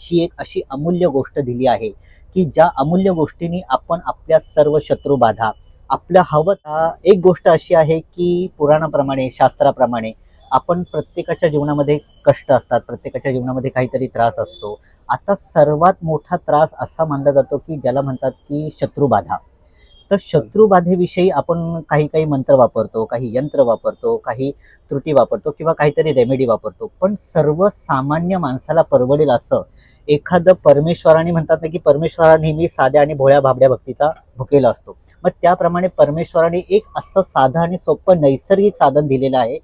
ही एक अशी अमूल्य गोष्ट दिली आहे की ज्या अमूल्य गोष्टींनी आपण आपल्या सर्व शत्रू बाधा. आपलं हवं एक गोष्ट अशी आहे की पुराणाप्रमाणे शास्त्राप्रमाणे आपण प्रत्येकाच्या जीवनामध्ये कष्ट असतात प्रत्येकाच्या जीवनामध्ये काहीतरी त्रास असतो. आता सर्वात मोठा त्रास असा मानला जातो की ज्याला म्हणतात की शत्रुबाधा तर शत्रुबाधेविषयी आपण काही काही मंत्र वापरतो काही यंत्र वापरतो काही त्रुटी वापरतो किंवा काहीतरी रेमेडी वापरतो. पण सर्वसामान्य माणसाला परवडेल असं एखादं परमेश्वराने म्हणतात ना की परमेश्वरा नेहमी साध्या आणि भोळ्या भाबड्या भक्तीचा भुकेला असतो. मग त्याप्रमाणे परमेश्वराने एक असं साधं आणि सोपं नैसर्गिक साधन दिलेलं आहे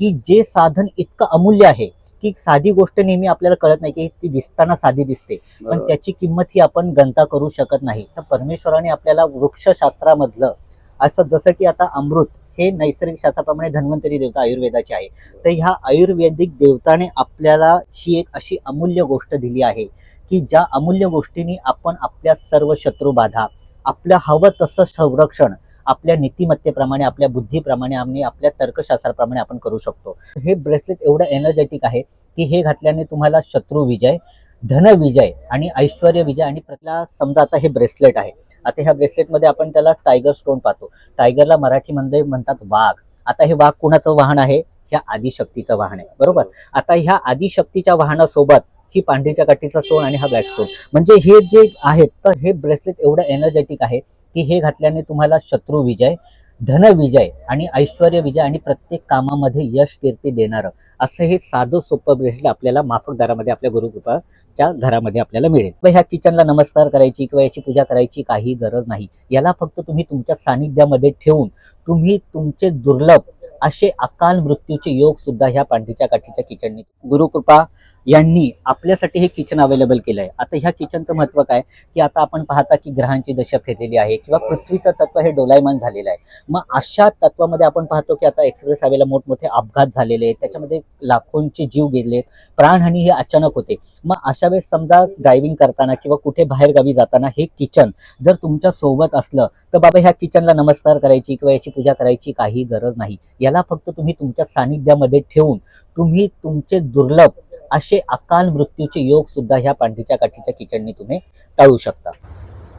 की जे साधन इतकं अमूल्य आहे की साधी गोष्ट नेहमी आपल्याला कळत नाही की ती दिसताना साधी दिसते. पण. त्याची किंमत ही आपण गणता करू शकत नाही. तर परमेश्वराने आपल्याला वृक्षशास्त्रामधलं असं जसं की आता अमृत हे नैसर्गिक शास्त्राप्रमाणे धन्वंतरी देवता आयुर्वेदाची आहे. तर ह्या आयुर्वेदिक देवताने आपल्याला ही एक अशी अमूल्य गोष्ट दिली आहे की ज्या अमूल्य गोष्टींनी आपण आपल्या सर्व शत्रुबाधा आपलं हवं तसं संरक्षण आपल्या नीतिमत्तेप्रमाणे आपल्या बुद्धीप्रमाणे आम्ही आपल्या तर्कशास्त्राप्रमाणे आपण करू शकतो. हे ब्रेसलेट एवढं एनर्जेटिक आहे की हे घातल्याने तुम्हाला शत्रू विजय धन विजय आणि ऐश्वर विजय आणि प्रतला समजा आता हे ब्रेसलेट आहे. आता ह्या ब्रेसलेटमध्ये आपण त्याला टायगर स्टोन पाहतो. टायगरला मराठीमध्ये म्हणतात वाघ. आता हे वाघ कुणाचं वाहन आहे? ह्या आदिशक्तीचं वाहन आहे. बरोबर? आता ह्या आदिशक्तीच्या वाहनासोबत ही पांढरीच्या काठीचा स्टोन आणि हा ब्लॅक स्टोन म्हणजे हे जे आहेत तर हे ब्रेसलेट एवढं एनर्जेटिक आहे की हे घातल्याने तुम्हाला शत्रू विजय धन विजय आणि ऐश्वर विजय आणि प्रत्येक कामामध्ये यश कीर्ती देणारं असं हे साधं सोपं ब्रेसलेट आपल्याला माफक दरामध्ये आपल्या गुरुकृपाच्या घरामध्ये आपल्याला मिळेल. व ह्या किचनला नमस्कार करायची किंवा याची पूजा करायची काही गरज नाही. याला फक्त तुम्ही तुमच्या सानिध्यामध्ये ठेवून तुम्ही तुमचे दुर्लभ असे अकाल मृत्यूचे योग सुद्धा ह्या पांढरीच्या काठीच्या किचननी गुरुकृपा यांनी आपल्यासाठी हे किचन अवेलेबल केलं आहे आता ह्या किचनचं महत्त्व काय? की आता आपण पाहता की ग्रहांची दशा फिरलेली आहे किंवा पृथ्वीचं तत्व हे डोलायमान झालेलं आहे. मग अशा तत्वामध्ये आपण पाहतो की आता एक्सप्रेस हायवेला मोठमोठे अपघात झालेले आहेत. त्याच्यामध्ये लाखोंचे जीव गेले प्राणहानी ही अचानक होते. मग अशा वेळेस समजा ड्रायव्हिंग करताना किंवा कुठे बाहेर गावी जाताना हे किचन जर तुमच्यासोबत असलं तर बाबा ह्या किचनला नमस्कार करायची किंवा याची पूजा करायची काही गरज नाही. याला फक्त तुम्ही तुमच्या सानिध्यामध्ये ठेवून तुम्ही तुमचे दुर्लभ असे अकाल मृत्यूचे योग सुद्धा ह्या पांढरीच्या काठीच्या किचननी तुम्ही टाळू शकता.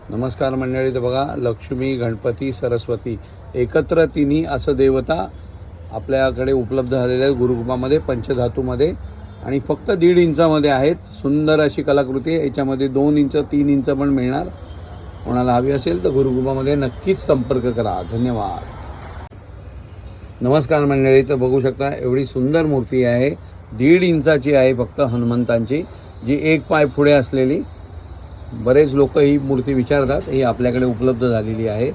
नमस्कार मंडळी तर बघा लक्ष्मी गणपती सरस्वती एकत्र तिन्ही असं देवता आपल्याकडे उपलब्ध झालेल्या आहेत गुरुकृपामध्ये पंचधातूमध्ये आणि फक्त दीड इंचामध्ये आहेत. सुंदर अशी कलाकृती आहे. याच्यामध्ये दोन इंच तीन इंच पण मिळणार. कोणाला हवी असेल तर गुरुकृपामध्ये नक्कीच संपर्क करा. धन्यवाद. नमस्कार मंडळी तर बघू शकता एवढी सुंदर मूर्ती आहे. दीड इंचाची आहे फक्त हनुमंतांची जी एक पाय पुढे असलेली. बरेच लोक ही मूर्ती विचारतात ही आपल्याकडे उपलब्ध झालेली आहे.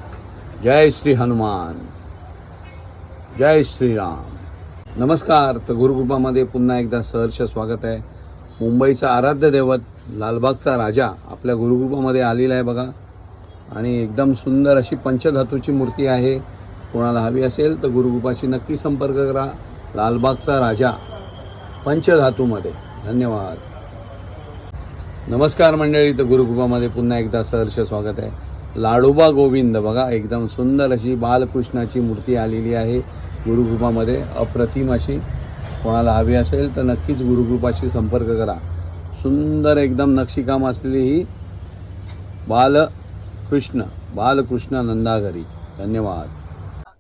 जय श्री हनुमान. जय श्रीराम नमस्कार तर गुरुकृपामध्ये पुन्हा एकदा सहर्ष स्वागत आहे. मुंबईचा आराध्य दैवत लालबागचा राजा आपल्या गुरुकृपामध्ये आलेला आहे बघा. आणि एकदम सुंदर अशी पंचधातूची मूर्ती आहे. कोणाला हवी असेल तर गुरुकृपाशी नक्की संपर्क करा. लालबागचा राजा पंचधातूमध्ये. धन्यवाद. नमस्कार मंडळी तर गुरुकृपामध्ये पुन्हा एकदा सहर्ष स्वागत आहे. लाडोबा गोविंद बघा एकदम सुंदर अशी बालकृष्णाची मूर्ती आलेली आहे गुरुकृपामध्ये. अप्रतिम अशी कोणाला हवी असेल तर नक्कीच गुरुकृपाशी संपर्क करा. सुंदर एकदम नक्षीकाम असलेली ही बालकृष्ण बालकृष्ण नंदाघरी. धन्यवाद.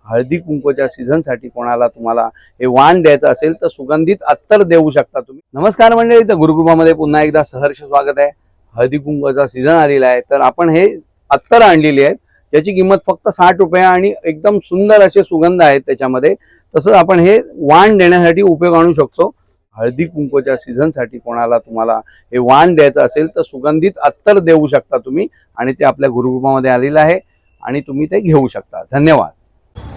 हळदी कुंकूच्या सीझनसाठी कोणाला तुम्हाला हे वाण द्यायचं असेल तर सुगंधित अत्तर देऊ शकता तुम्ही. नमस्कार मंडळी तर गुरुगृहामध्ये पुन्हा एकदा सहर्ष स्वागत आहे. हळदी कुंकूचा सीझन आलेला आहे तर आपण हे अत्तर आणलेली आहेत. त्याची किंमत फक्त साठ रुपये आणि एकदम सुंदर असे सुगंध आहेत त्याच्यामध्ये. तसंच आपण हे वाण देण्यासाठी उपयोग आणू शकतो. हळदी कुंकूच्या सीझनसाठी कोणाला तुम्हाला हे वाण द्यायचं असेल तर सुगंधित अत्तर देऊ शकता तुम्ही. आणि ते आपल्या गुरुकृपामध्ये आलेलं आहे आणि तुम्ही ते घेऊ शकता. धन्यवाद.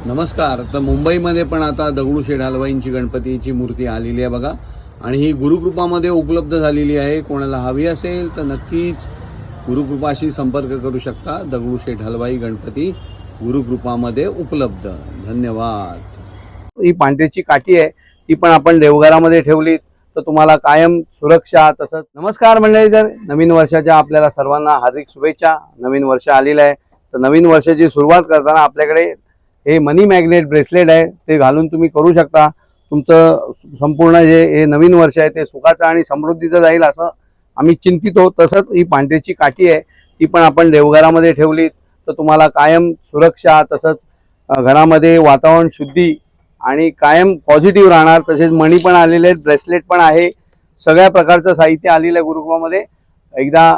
नमस्कार. तर मुंबईमध्ये पण आता दगडूशेठ हलवाईंची गणपतीची मूर्ती आलेली आहे बघा. आणि ही गुरुकृपामध्ये उपलब्ध झालेली आहे. कोणाला हवी असेल तर नक्कीच गुरुकृपाशी संपर्क करू शकता. दगडूशेठ हलवाई गणपती गुरुकृपामध्ये उपलब्ध. धन्यवाद. ही पांढरीची काठी आहे. ती पण आपण देवघरामध्ये ठेवली. तर तुम्हाला कायम सुरक्षा. तसंच नमस्कार मंडळी तर नवीन वर्षाच्या आपल्याला सर्वांना हार्दिक शुभेच्छा. नवीन वर्ष आलेलं आहे. तर नवीन वर्षाची सुरुवात करताना आपल्याकडे हे मनी मॅग्नेट ब्रेसलेट आहे ते घालून तुम्ही करू शकता. तुमचं संपूर्ण जे हे नवीन वर्ष आहे ते सुखाचं आणि समृद्धीचं जाईल असं आम्ही चिंतित आहोत. तसंच ही पांढरीची काठी आहे ती पण आपण देवघरामध्ये ठेवली तर तुम्हाला कायम सुरक्षा तसंच घरामध्ये वातावरण शुद्धी आणि कायम पॉझिटिव्ह राहणार. तसेच मणी पण आलेले आहेत ब्रेसलेट पण आहे. सगळ्या प्रकारचं साहित्य आलेलं आहे गुरुकृपामध्ये. एकदा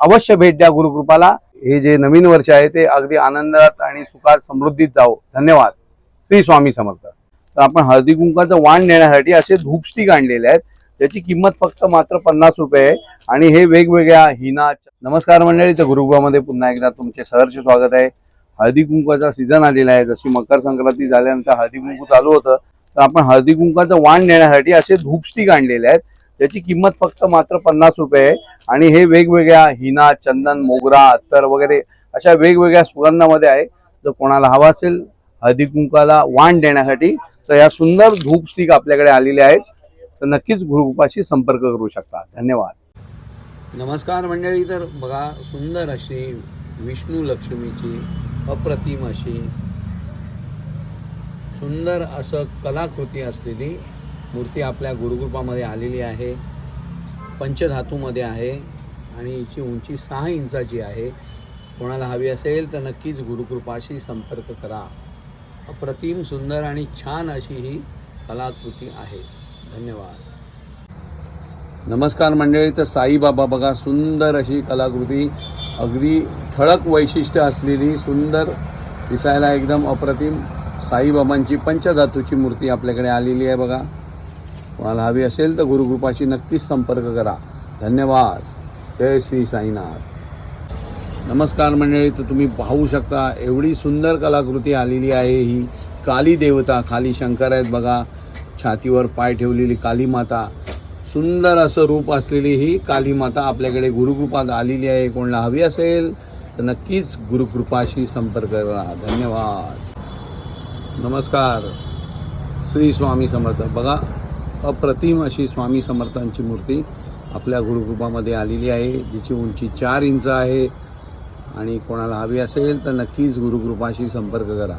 अवश्य भेट द्या गुरुकृपाला. हे जे नवीन वर्ष आहे ते अगदी आनंदात आणि सुखात समृद्धीत जावो. धन्यवाद. श्री स्वामी समर्थ. तर आपण हळदी कुंकाचं वाण नेण्यासाठी असे धूपस्टिक आणलेले आहेत. त्याची किंमत फक्त मात्र पन्नास रुपये आहे. आणि हे वेगवेगळ्या हिना नमस्कार मंडळी. तर गुरुगृहामध्ये पुन्हा एकदा तुमचे सहर्ष स्वागत आहे. हळदी कुंकाचा सीझन आलेला आहे. जशी मकर संक्रांती झाल्यानंतर हळदी कुंकू चालू होतं. तर आपण हळदी कुंकाचं वाण नेण्यासाठी असे धूपस्टिक आणलेले आहेत. याची किंमत फक्त मात्र पन्नास रुपये आहे. आणि हे वेगवेगळ्या हिना चंदन मोगरा अत्तर वगैरे अशा वेगवेगळ्या सुगंधामध्ये आहे. जर कोणाला हवा असेल हळदी कुंकाला वाण देण्यासाठी तर या सुंदर धूप स्टिक आपल्याकडे आलेल्या आहेत. तर नक्कीच गुरुकृपाशी संपर्क करू शकता. धन्यवाद. नमस्कार मंडळी तर बघा सुंदर अशी विष्णू लक्ष्मीची अप्रतिम अशी सुंदर असं कलाकृती असलेली मूर्ती आपल्या गुरुकृपामध्ये आलेली आहे. पंचधातूमध्ये आहे आणि हिची उंची सहा इंचाची आहे. कोणाला हवी असेल तर नक्कीच गुरुकृपाशी संपर्क करा. अप्रतिम सुंदर आणि छान अशी ही कलाकृती आहे. धन्यवाद. नमस्कार मंडळी तर साईबाबा बघा सुंदर अशी कलाकृती. अगदी ठळक वैशिष्ट्य असलेली सुंदर दिसायला एकदम अप्रतिम साईबाबांची पंचधातूची मूर्ती आपल्याकडे आलेली आहे बघा. कोणाला हवी असेल तर गुरुकृपाशी नक्कीच संपर्क करा. धन्यवाद. जय श्री साईनाथ. नमस्कार मंडळी तर तुम्ही पाहू शकता एवढी सुंदर कलाकृती आलेली आहे ही. काली देवता खाली शंकर आहेत बघा. छातीवर पाय ठेवलेली काली माता. सुंदर असं रूप असलेली ही काली माता आपल्याकडे गुरुकृपात आलेली आहे. कोणाला हवी असेल तर नक्कीच गुरुकृपाशी संपर्क करा. धन्यवाद. नमस्कार. श्री स्वामी समर्थ. बघा अप्रतिम अशी स्वामी समर्थांची मूर्ती आपल्या गुरुकृपामध्ये आलेली आहे जिची उंची चार इंच आहे. आणि कोणाला हवी असेल तर नक्कीच गुरुकृपाशी संपर्क करा.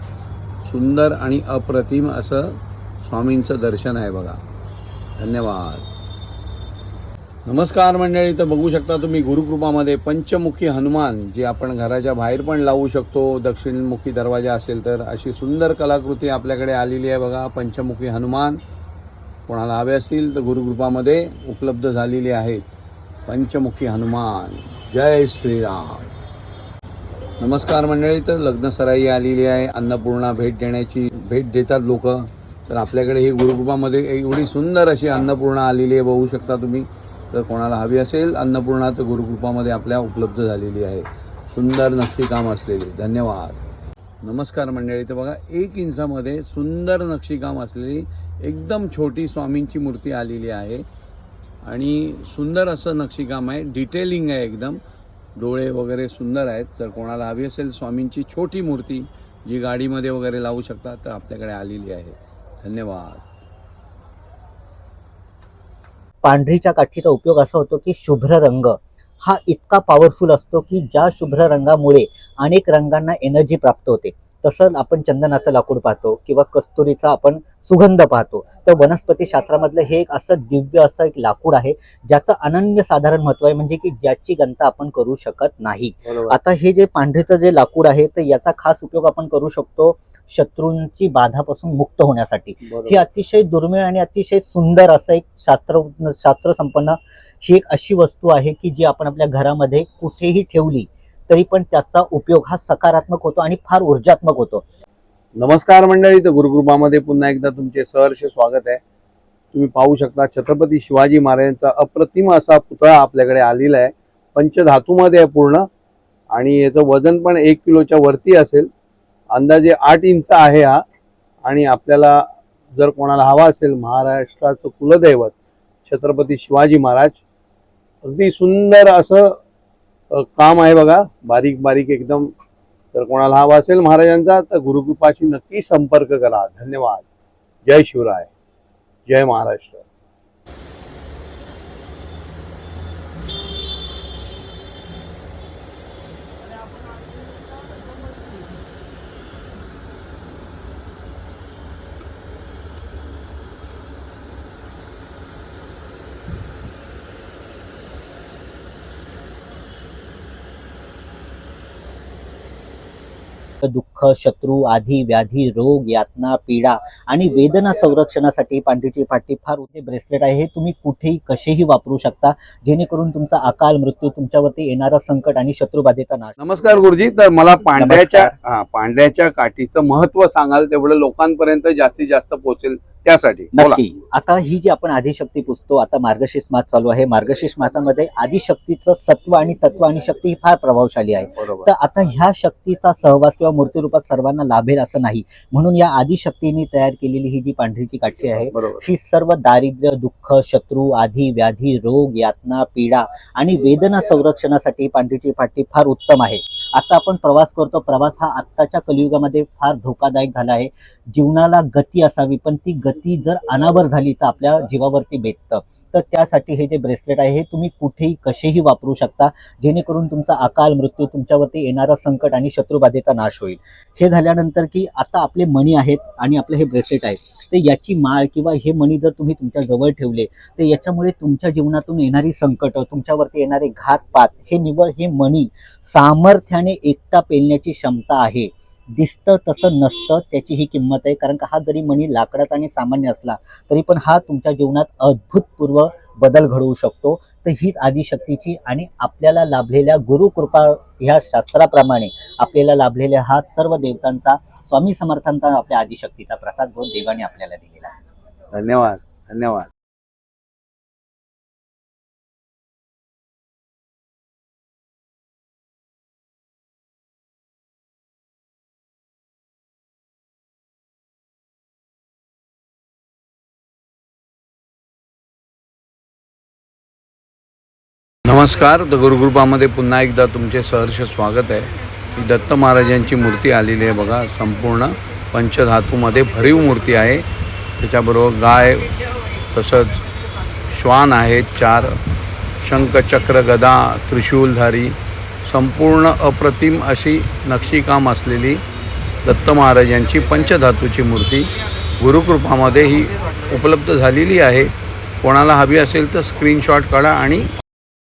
सुंदर आणि अप्रतिम असं स्वामींचं दर्शन आहे बघा. धन्यवाद. नमस्कार मंडळी तर बघू शकता तुम्ही गुरुकृपामध्ये पंचमुखी हनुमान जे आपण घराच्या बाहेर पण लावू शकतो दक्षिणमुखी दरवाजा असेल तर अशी सुंदर कलाकृती आपल्याकडे आलेली आहे बघा पंचमुखी हनुमान. कोणाला हवे असतील तर गुरुकृपामध्ये उपलब्ध झालेली आहेत पंचमुखी हनुमान. जय श्रीराम. नमस्कार मंडळी तर लग्नसराई आलेली आहे. अन्नपूर्णा भेट देण्याची भेट देतात लोक. तर आपल्याकडे ही गुरुकृपामध्ये एवढी सुंदर अशी अन्नपूर्णा आलेली आहे बघू शकता तुम्ही. तर कोणाला हवी असेल अन्नपूर्णा तर गुरुकृपामध्ये आपल्या उपलब्ध झालेली आहे. सुंदर नक्षीकाम असलेली. धन्यवाद. नमस्कार मंडळी तर बघा एक इंचामध्ये सुंदर नक्षीकाम असलेली एकदम छोटी स्वामींची मूर्ती आलेली आहे. आणि सुंदर असं नक्षीकाम आहे. डिटेलिंग आहे एकदम. डोळे वगैरे सुंदर आहेत. तर कोणाला हवी असेल स्वामींची छोटी मूर्ती जी गाडीमध्ये वगैरे लावू शकता तर आपल्याकडे आलेली आहे. धन्यवाद. पांढरीच्या काठीचा उपयोग असा होतो की शुभ्र रंग. हा इतका पॉवरफुल असतो की ज्या शुभ्र रंगामुळे अनेक रंगांना एनर्जी प्राप्त होते. तसं आपण चंदनाचं लाकूड पाहतो किंवा कस्तुरीचा आपण सुगंध पाहतो. तर वनस्पती शास्त्रामधलं हे एक असं दिव्य असं एक लाकूड आहे ज्याचं अनन्य साधारण महत्त्व आहे म्हणजे की ज्याची गणता आपण करू शकत नाही. आता हे जे पांढरीचं जे लाकूड आहे तर याचा खास उपयोग आपण करू शकतो शत्रूंची बाधापासून मुक्त होण्यासाठी. ही अतिशय दुर्मिळ आणि अतिशय सुंदर असं एक शास्त्र शास्त्र संपन्न ही एक अशी वस्तू आहे की जी आपण आपल्या घरामध्ये कुठेही ठेवली तरी पण त्याचा उपयोग हा सकारात्मक होतो आणि फार ऊर्जात्मक होतो. नमस्कार मंडळी तर गुरुकृपामध्ये पुन्हा एकदा तुमचे सहर्ष स्वागत आहे. तुम्ही पाहू शकता छत्रपती शिवाजी महाराजांचा अप्रतिम असा पुतळा आपल्याकडे आलेला आहे. पंचधातूमध्ये आहे पूर्ण आणि याचं वजन पण एक किलोच्या वरती असेल. अंदाजे आठ इंच आहे हा आणि आपल्याला जर कोणाला हवा असेल महाराष्ट्राचं कुलदैवत छत्रपती शिवाजी महाराज. अगदी सुंदर असं काम आहे बघा. बारीक बारीक एकदम. तर कोणाला हवा असेल महाराजांचा तर गुरुकृपाशी नक्की संपर्क करा. धन्यवाद. जय शिवराय. जय महाराष्ट्र. दुःख शत्रू आधी व्याधी रोग यातना पीडा आणि वेदना संरक्षणासाठी पांढरीची फाटी फार उठे ब्रेसलेट आहे. हे तुम्ही कुठेही कसेही वापरू शकता जेणेकरून तुमचा अकाल मृत्यू तुमच्यावरती येणारा संकट आणि शत्रुबाधेचा नाश नमस्कार गुरुजी. तर मला पांढऱ्याच्या. हा पांढऱ्याच्या काठीचं महत्त्व सांगाल तेवढं लोकांपर्यंत जास्तीत जास्त पोहोचेल. त्यासाठी. नक्की. आता ही जी आपण आदिशक्ती पुजतो आता मार्गशीर्ष मास चालू आहे. मार्गशीर्ष मासामध्ये आदिशक्तीचं सत्व आणि तत्व आणि शक्ती ही फार प्रभावशाली आहे. तर आता ह्या शक्तीचा सहवास किंवा मूर्तीरूपात सर्वांना लाभेल असं नाही. म्हणून या आदिशक्तीने तयार केलेली ही जी पांढरीची काठी आहे ही सर्व दारिद्र्य दुःख शत्रू आधी व्याधी रोग यातना पीडा आणि वेदना संरक्षणासाठी पांढरीची फाटी फार उत्तम आहे. आता आपण प्रवास करतो. प्रवास हा आत्ताच्या कलियुगामध्ये फार धोकादायक झाला आहे. जीवनाला गती असावी पण ती गती जर अनावर झाली तर आपल्या जीवावरती बेततं. तर त्यासाठी हे जे ब्रेसलेट आहे हे तुम्ही कुठेही कसेही वापरू शकता. जेणेकरून तुमचा अकाल मृत्यू तुमच्यावरती येणारा संकट आणि शत्रुबाधेचा नाश होईल. हे झाल्यानंतर की आता आपले मणी आहेत आणि आपलं हे ब्रेसलेट आहे तर याची माळ किंवा हे मणी जर तुम्ही तुमच्या जवळ ठेवले तर याच्यामुळे तुमच्या जीवनातून येणारी संकट तुमच्यावरती येणारे घातपात हे निवळ हे मणी सामर्थ्याने एकटा पेलण्याची क्षमता आहे. दिसतं तसं नसतं त्याची ही किंमत आहे. कारण का हा जरी मणी लाकडाचा आणि सामान्य असला तरी पण हा तुमच्या जीवनात अद्भुतपूर्व बदल घडवू शकतो. तर हीच आदिशक्तीची आणि आपल्याला लाभलेल्या गुरुकृपा ह्या शास्त्राप्रमाणे आपल्याला लाभलेल्या हा सर्व देवतांचा स्वामी समर्थांचा आपल्या आदिशक्तीचा प्रसाद जो देवाने आपल्याला दिलेला धन्यवाद धन्यवाद. नमस्कार द गुरुकृपामध्ये पुन्हा एकदा तुमचे सहर्ष स्वागत आहे. दत्त महाराजांची मूर्ती आलेली आहे बघा संपूर्ण पंचधातूमध्ये भरीव मूर्ती आहे. त्याच्याबरोबर गाय तसंच श्वान आहेत चार शंखचक्र गदा त्रिशूलधारी संपूर्ण अप्रतिम अशी नक्षीकाम असलेली दत्त महाराजांची पंचधातूची मूर्ती गुरुकृपामध्ये ही उपलब्ध झालेली आहे. कोणाला हवी असेल तर स्क्रीनशॉट काढा आणि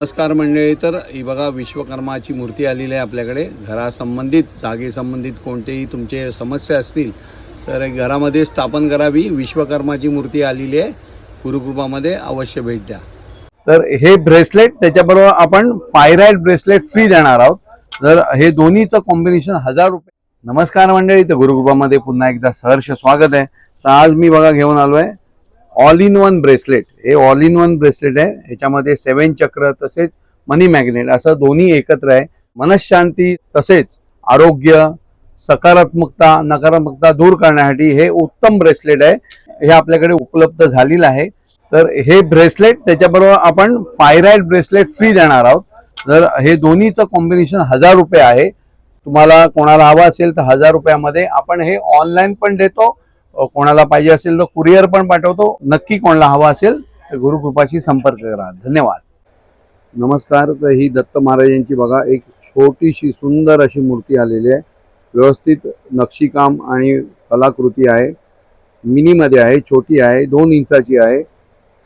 नमस्कार मंडळी तर ही बघा विश्वकर्माची मूर्ती आलेली आहे आपल्याकडे. घरासंबंधित जागेसंबंधित कोणतेही तुमचे समस्या असतील तर घरामध्ये स्थापन करावी. विश्वकर्माची मूर्ती आलेली आहे. गुरुकृपामध्ये अवश्य भेट द्या. तर हे ब्रेसलेट त्याच्याबरोबर आपण पायराईड ब्रेसलेट फ्री देणार आहोत. तर हे दोन्हीचं कॉम्बिनेशन हजार रुपये. नमस्कार मंडळी तर गुरुकृपामध्ये पुन्हा एकदा सहर्ष स्वागत आहे. तर आज मी बघा घेऊन आलो आहे ऑल इन वन ब्रेसलेट हे ऑल इन वन ब्रेसलेट आहे. ह्याच्यामध्ये सेवन चक्र तसेच मनी मॅग्नेट असं दोन्ही एकत्र आहे. मनशांती तसेच आरोग्य सकारात्मकता नकारात्मकता दूर करण्यासाठी हे उत्तम ब्रेसलेट आहे. हे आपल्याकडे उपलब्ध झालेलं आहे. तर हे ब्रेसलेट त्याच्याबरोबर आपण पायराईड ब्रेसलेट फ्री देणार आहोत. तर हे दोन्हीचं कॉम्बिनेशन हजार रुपये आहे तुम्हाला कोणाला हवा असेल तर हजार रुपयामध्ये आपण हे ऑनलाईन पण देतो. कोणाला पाहिजे असेल तर कुरिअर पण पाठवतो. नक्की कोणाला हवा असेल तर गुरुकृपाशी संपर्क करा. धन्यवाद. नमस्कार. तर ही दत्त महाराजांची बघा एक छोटीशी सुंदर अशी मूर्ती आलेली आहे. व्यवस्थित नक्षीकाम आणि कलाकृती आहे. मिनीमध्ये आहे छोटी आहे दोन इंचाची आहे.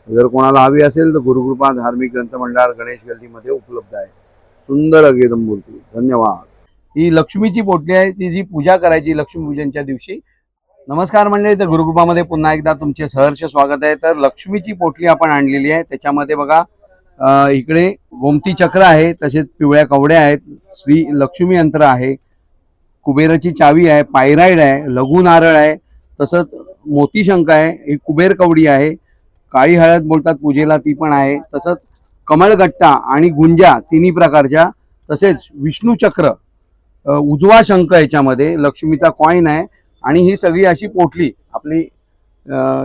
जर कोणाला हवी असेल तर गुरुकृपा धार्मिक ग्रंथ मंडळ गणेश गल्लीमध्ये उपलब्ध आहे. सुंदर एकदम मूर्ती. धन्यवाद. ही लक्ष्मीची पोटली आहे. ती जी पूजा करायची लक्ष्मीपूजनच्या दिवशी नमस्कार मंडळी तर गुरुकृपामध्ये पुन्हा एकदा तुमचे सहर्ष स्वागत आहे. तर लक्ष्मीची पोटली आपण आणलेली आहे. त्याच्यामध्ये बघा इकडे गोमती चक्र आहे तसेच पिवळ्या कवड्या आहेत श्री लक्ष्मी यंत्र आहे कुबेराची चावी आहे पायराईड आहे लघु नारळ आहे तसंच मोतीशंख आहे ही कुबेर कवडी आहे काळी हळद बोलतात पूजेला ती पण आहे तसंच कमळगट्टा आणि गुंजा तिन्ही प्रकारच्या तसेच विष्णू चक्र उजवा शंख याच्यामध्ये लक्ष्मीचा कॉईन आहे. आणि ही सगळी अशी पोटली आपली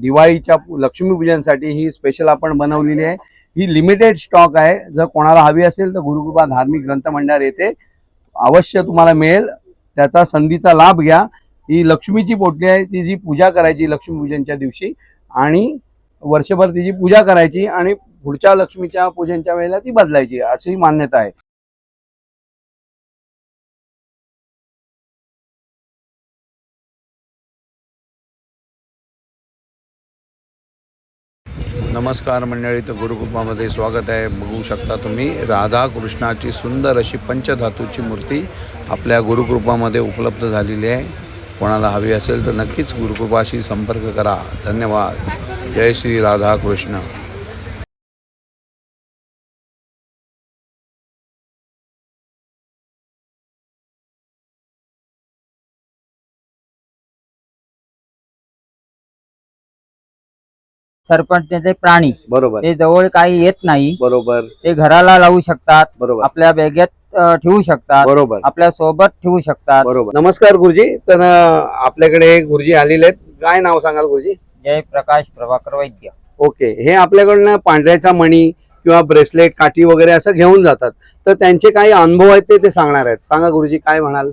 दिवाळीच्या लक्ष्मीपूजनसाठी ही स्पेशल आपण बनवलेली आहे. ही लिमिटेड स्टॉक आहे. जर कोणाला हवी असेल तर गुरुकृपा धार्मिक ग्रंथ मंडळ येथे अवश्य तुम्हाला मिळेल. त्याचा संधीचा लाभ घ्या. ही लक्ष्मीची पोटली आहे. ती जी पूजा करायची लक्ष्मीपूजनच्या दिवशी आणि वर्षभर तिची पूजा करायची आणि पुढच्या लक्ष्मीच्या पूजनच्या वेळेला ती बदलायची अशी मान्यता आहे. नमस्कार मंडळी तर गुरुकृपामध्ये स्वागत आहे. बघू शकता तुम्ही राधा कृष्णाची सुंदर अशी पंचधातूची मूर्ती आपल्या गुरुकृपामध्ये उपलब्ध झालेली आहे. कोणाला हवी असेल तर नक्कीच गुरुकृपाशी संपर्क करा. धन्यवाद. जय श्री राधा कृष्ण सरपंच प्राणी. बरोबर. ते जवळ काही येत नाही. बरोबर. ते घराला लावू शकतात. बरोबर. आपल्या बॅगेत ठेवू शकतात. बरोबर. आपल्यासोबत ठेवू शकतात. बरोबर. नमस्कार गुरुजी. तर आपल्याकडे गुरुजी आलेले आहेत. काय नाव सांगाल गुरुजी? जय प्रकाश प्रभाकर वैद्य. ओके. हे आपल्याकडनं पांढऱ्याचा मणी किंवा ब्रेसलेट काठी वगैरे असं घेऊन जातात. तर त्यांचे काही अनुभव आहेत ते ते सांगणार आहेत. सांगा गुरुजी काय म्हणाल?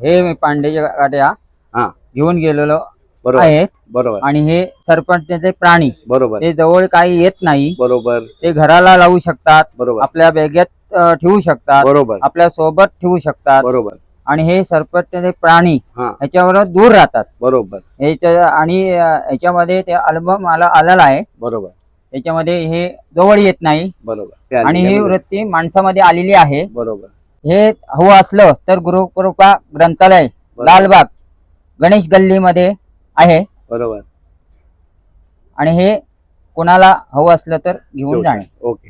हे गाड्या हा. घेऊन गेलेलो. आहेत. बरोबर. आणि हे सरपंच प्राणी बरोबर. ते जवळ काही येत नाही. बरोबर. ते घराला लावू शकतात. बरोबर. आपल्या बॅगेत ठेवू शकतात. बरोबर. आपल्यासोबत ठेवू शकतात. बरोबर. आणि हे सरपंच प्राणी. ह्याच्यावर दूर राहतात. बरोबर. ह्याच्या आणि अ, ह्याच्यामध्ये ते अल्बम मला आलेला आहे. बरोबर. त्याच्यामध्ये हे जवळ येत नाही. बरोबर. आणि ही. वृत्ती माणसामध्ये आलेली आहे. बरोबर. हे हवं असलं तर गुरुकृपा ग्रंथालय. लालबाग गणेश गल्लीमध्ये आहे. बरोबर. आणि हे कोणाला हवं असलं तर घेऊन घेऊ जाणे. ओके.